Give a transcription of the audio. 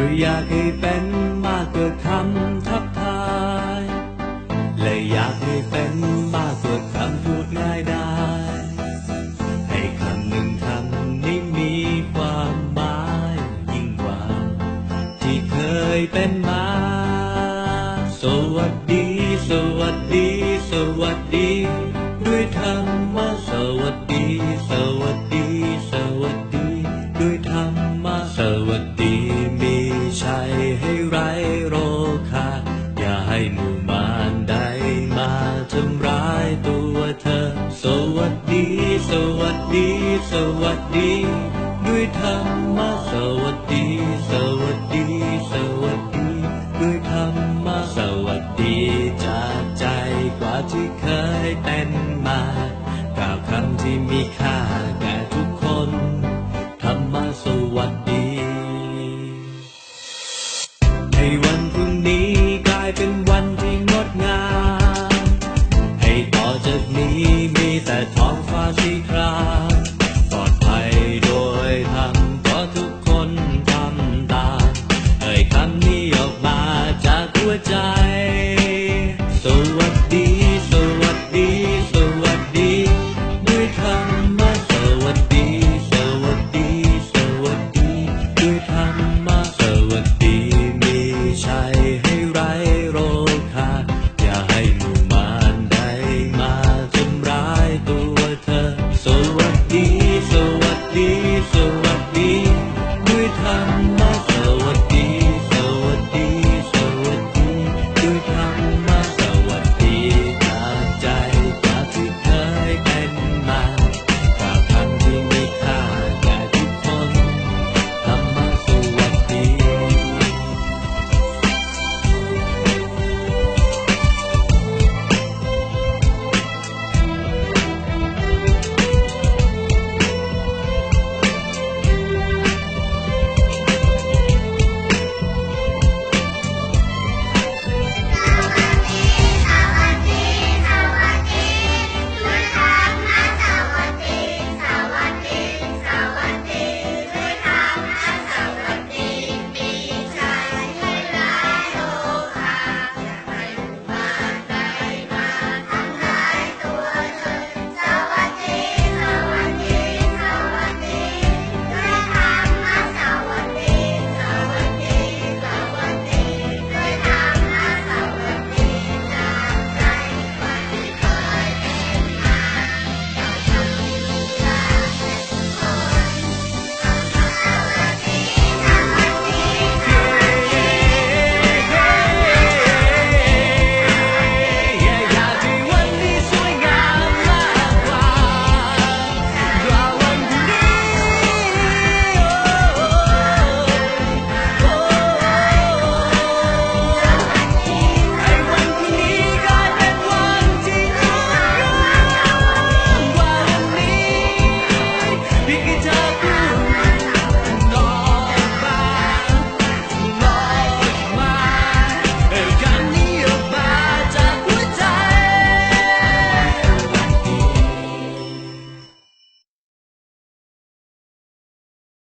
รืออยากให้เป็นมากกว่าคำทักทาย และอยากให้เป็นมากกว่าคำพูดง่ายได้ ให้คำหนึ่งคำนี้มีความหมายยิ่งกว่า ที่เคยเป็นมา สวัสดี สวัสดี สวัสดี ด้วยธรรมะสวัสดี สวัสดี สวัสดี ด้วยธรรมะสวัสดี ให้หมู่มารใดมาทำร้ายตัวเธอ สวัสดี สวัสดี สวัสดี ด้วยธรรมะสวัสดี สวัสดี สวัสดี ด้วยธรรมะสวัสดีจากใจกว่าที่เคยเป็นมากล่าวคำที่มีค่าแก่ทุกคน ธรรมะสวัสดี แต่